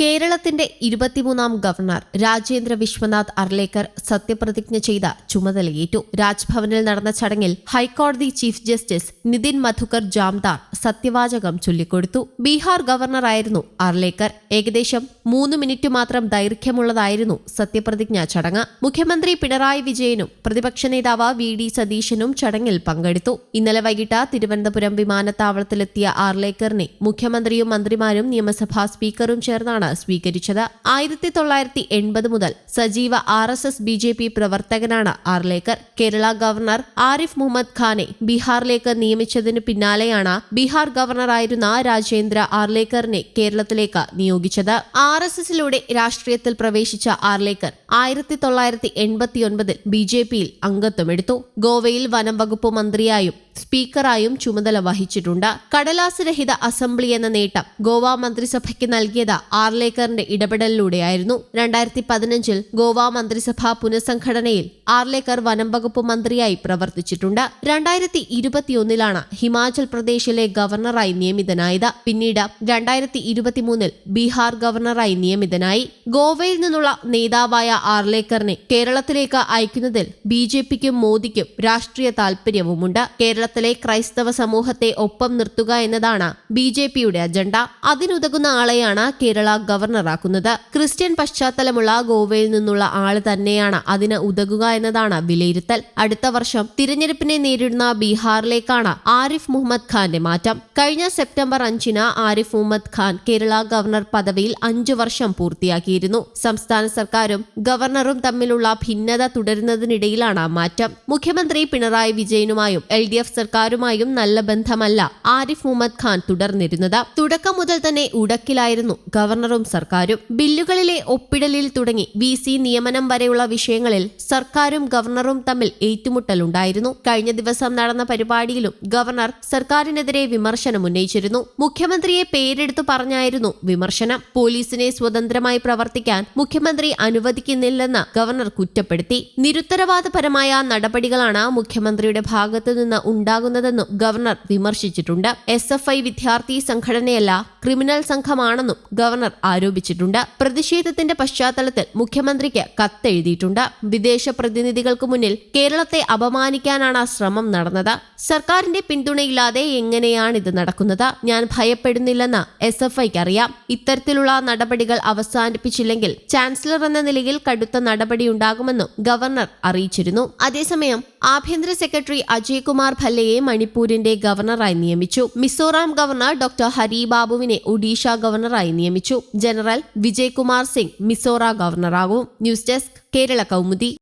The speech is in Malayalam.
കേരളത്തിന്റെ ഇരുപത്തിമൂന്നാം ഗവർണർ രാജേന്ദ്ര വിശ്വനാഥ് അർലേക്കർ സത്യപ്രതിജ്ഞ ചെയ്ത ചുമതലയേറ്റു. രാജ്ഭവനിൽ നടന്ന ചടങ്ങിൽ ഹൈക്കോടതി ചീഫ് ജസ്റ്റിസ് നിതിൻ മധുക്കർ ജാംദാർ സത്യവാചകം ചൊല്ലിക്കൊടുത്തു. ബീഹാർ ഗവർണറായിരുന്നു അർലേക്കർ. ഏകദേശം മൂന്ന് മിനിറ്റ് മാത്രം ദൈർഘ്യമുള്ളതായിരുന്നു സത്യപ്രതിജ്ഞാ ചടങ്ങ്. മുഖ്യമന്ത്രി പിണറായി വിജയനും പ്രതിപക്ഷ നേതാവ് വി ഡി സതീശനും ചടങ്ങിൽ പങ്കെടുത്തു. ഇന്നലെ വൈകിട്ട് തിരുവനന്തപുരം വിമാനത്താവളത്തിലെത്തിയ ആർലേക്കറിനെ മുഖ്യമന്ത്രിയും മന്ത്രിമാരും നിയമസഭാ സ്പീക്കറും ചേർന്നാണ് സ്വീകരിച്ചത്. ആയിരത്തി തൊള്ളായിരത്തി എൺപത് മുതൽ സജീവ R S S B J P പ്രവർത്തകനാണ് ആർലേക്കർ കേരള ഗവർണർ ആരിഫ് മുഹമ്മദ് ഖാനെ ബീഹാറിലേക്ക് നിയമിച്ചതിന് പിന്നാലെയാണ് ബീഹാർ ഗവർണറായിരുന്ന രാജേന്ദ്ര ആർലേക്കറിനെ കേരളത്തിലേക്ക് നിയോഗിച്ചത്. ആർ എസ് എസിലൂടെ രാഷ്ട്രീയത്തിൽ പ്രവേശിച്ച ആർലേക്കർ ആയിരത്തി തൊള്ളായിരത്തി എൺപത്തിയൊൻപതിൽ ബി ജെ പിയിൽ അംഗത്വമെടുത്തു. ഗോവയിൽ വനം വകുപ്പ് മന്ത്രിയായും സ്പീക്കറായും ചുമതല വഹിച്ചിട്ടുണ്ട്. കടലാസ് രഹിത അസംബ്ലി എന്ന നേട്ടം ഗോവ മന്ത്രിസഭയ്ക്ക് നൽകിയത് ആർലേക്കറിന്റെ ഇടപെടലിലൂടെയായിരുന്നു. രണ്ടായിരത്തി പതിനഞ്ചിൽ ഗോവ മന്ത്രിസഭാ പുനഃസംഘടനയിൽ ആർലേക്കർ വനം വകുപ്പ് മന്ത്രിയായി പ്രവർത്തിച്ചിട്ടുണ്ട്. രണ്ടായിരത്തി ഇരുപത്തിയൊന്നിലാണ് ഹിമാചൽ പ്രദേശിലെ ഗവർണറായി നിയമിതനായത്. പിന്നീട് രണ്ടായിരത്തി ഇരുപത്തിമൂന്നിൽ ബീഹാർ ഗവർണറായി നിയമിതനായി. ഗോവയിൽ നിന്നുള്ള നേതാവായ ആർലേക്കറിനെ കേരളത്തിലേക്ക് അയക്കുന്നതിൽ ബി ജെ പിക്കും മോദിക്കും രാഷ്ട്രീയ താൽപര്യവുമുണ്ട്. കേരളത്തിലെ ക്രൈസ്തവ സമൂഹത്തെ ഒപ്പം നിർത്തുക എന്നതാണ് ബി ജെ പിയുടെ അജണ്ട. അതിനുതകുന്ന ആളെയാണ് കേരള ഗവർണറാക്കുന്നത്. ക്രിസ്ത്യൻ പശ്ചാത്തലമുള്ള ഗോവയിൽ നിന്നുള്ള ആൾ തന്നെയാണ് അതിന് ഉതകുക എന്നതാണ് വിലയിരുത്തൽ. അടുത്ത വർഷം തിരഞ്ഞെടുപ്പിനെ നേരിടുന്ന ബീഹാറിലേക്കാണ് ആരിഫ് മുഹമ്മദ് ഖാന്റെ മാറ്റം. കഴിഞ്ഞ സെപ്റ്റംബർ അഞ്ചിന് ആരിഫ് മുഹമ്മദ് ഖാൻ കേരള ഗവർണർ പദവിയിൽ അഞ്ചു വർഷം പൂർത്തിയാക്കിയിരുന്നു. സംസ്ഥാന സർക്കാരും ഗവർണറും തമ്മിലുള്ള ഭിന്നത തുടരുന്നതിനിടയിലാണ് മാറ്റം. മുഖ്യമന്ത്രി പിണറായി വിജയനുമായും എൽ ഡി എഫ് സർക്കാരുമായും നല്ല ബന്ധമല്ല ആരിഫ് മുഹമ്മദ് ഖാൻ തുടർന്നിരുന്നത്. തുടക്കം മുതൽ തന്നെ ഉടക്കിലായിരുന്നു ഗവർണറും സർക്കാരും. ബില്ലുകളിലെ ഒപ്പിടലിൽ തുടങ്ങി വി സി നിയമനം വരെയുള്ള വിഷയങ്ങളിൽ സർക്കാരും ഗവർണറും തമ്മിൽ ഏറ്റുമുട്ടലുണ്ടായിരുന്നു. കഴിഞ്ഞ ദിവസം നടന്ന പരിപാടിയിലും ഗവർണർ സർക്കാരിനെതിരെ വിമർശനം ഉന്നയിച്ചിരുന്നു. മുഖ്യമന്ത്രിയെ പേരെടുത്തു പറഞ്ഞായിരുന്നു വിമർശനം. പോലീസിനെ സ്വതന്ത്രമായി പ്രവർത്തിക്കാൻ മുഖ്യമന്ത്രി അനുവദിക്കുന്നില്ലെന്ന് ഗവർണർ കുറ്റപ്പെടുത്തി. നിരുത്തരവാദപരമായ നടപടികളാണ് മുഖ്യമന്ത്രിയുടെ ഭാഗത്തു നിന്ന് ഉണ്ടാകുന്നതെന്നും ഗവർണർ വിമർശിച്ചിട്ടുണ്ട്. എസ് എഫ് ഐ വിദ്യാർത്ഥി സംഘടനയല്ല ക്രിമിനൽ സംഘമാണെന്നും ഗവർണർ ആരോപിച്ചിട്ടുണ്ട്. പ്രതിഷേധത്തിന്റെ പശ്ചാത്തലത്തിൽ മുഖ്യമന്ത്രിക്ക് കത്തെഴുതിയിട്ടുണ്ട്. വിദേശ പ്രതിനിധികൾക്ക് മുന്നിൽ കേരളത്തെ അപമാനിക്കാനാണ് ശ്രമം നടന്നത്. സർക്കാരിന്റെ പിന്തുണയില്ലാതെ എങ്ങനെയാണ് ഇത് നടക്കുന്നത്? ഞാൻ ഭയപ്പെടുന്നില്ലെന്ന് എസ് എഫ് ഐക്ക് അറിയാം ഇത്തരത്തിലുള്ള നടപടികൾ അവസാനിപ്പിച്ചില്ലെങ്കിൽ ചാൻസലർ എന്ന നിലയിൽ കടുത്ത നടപടിയുണ്ടാകുമെന്നും ഗവർണർ അറിയിച്ചിരുന്നു. അതേസമയം ആഭ്യന്തര സെക്രട്ടറി അജയ് കുമാർ ഭല്ലയെ മണിപ്പൂരിന്റെ ഗവർണറായി നിയമിച്ചു. മിസോറാം ഗവർണർ ഡോക്ടർ ഹരി ബാബുവിനെ ഒഡീഷ ഗവർണറായി നിയമിച്ചു. General Vijaykumar Singh മിസോറ ഗവർണറാകും. News desk Kerala Kaumudi.